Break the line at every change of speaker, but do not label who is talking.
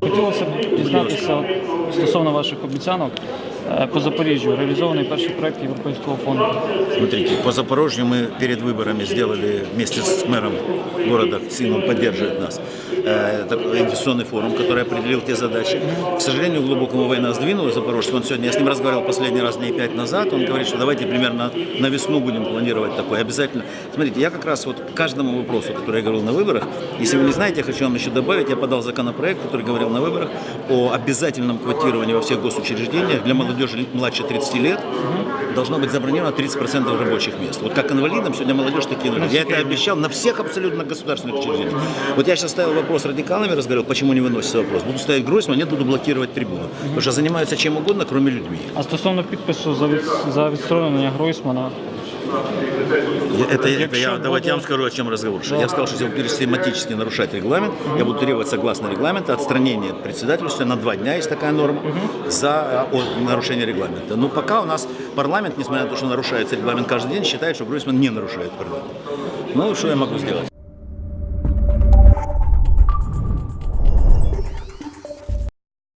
Хотілося б дізнатися от, стосовно ваших обіцянок. Е, По Запоріжжю реалізований перший проект Європейського фонду.
Смотрите, по Запорожью мы перед выборами сделали вместе с мэром города, сыном поддерживает нас, э, такой инвестиционный форум, который определил те задачи. К сожалению, глубокого война сдвинула Запорожский. Он сегодня, я с ним разговаривал последний раз дней пять назад, он говорит, что давайте примерно на весну будем планировать такое. Обязательно. Смотрите, я как раз вот к каждому вопросу, который я говорил на выборах, если вы не знаете, я хочу вам еще добавить, я подал законопроект, который говорил на выборах о обязательном квотировании во всех госучреждениях для молодежи младше 30 лет должно быть забронировано 30% рабочих мест. Вот как инвалидам сегодня молодежь такие инвалиды. Я это обещал на всех абсолютно государственных учреждениях. Вот я сейчас ставил вопрос с радикалами, разговаривал, почему не выносится вопрос. Буду ставить Гройсман, нет, буду блокировать трибуну. Потому что занимаются чем угодно, кроме людьми.
А стосовно підпису за, від, за відсторонення Гройсмана,
Я- это, это я, давайте я вам скажу, о чем разговор. Что Я сказал, что если вы будете систематически нарушать регламент, я буду требовать согласно регламенту отстранения от председательства на два дня, есть такая норма, за э, о, нарушение регламента. Но пока у нас парламент, несмотря на то, что нарушается регламент каждый день, считает, что Гройсман не нарушает парламент. Ну, что я могу сделать?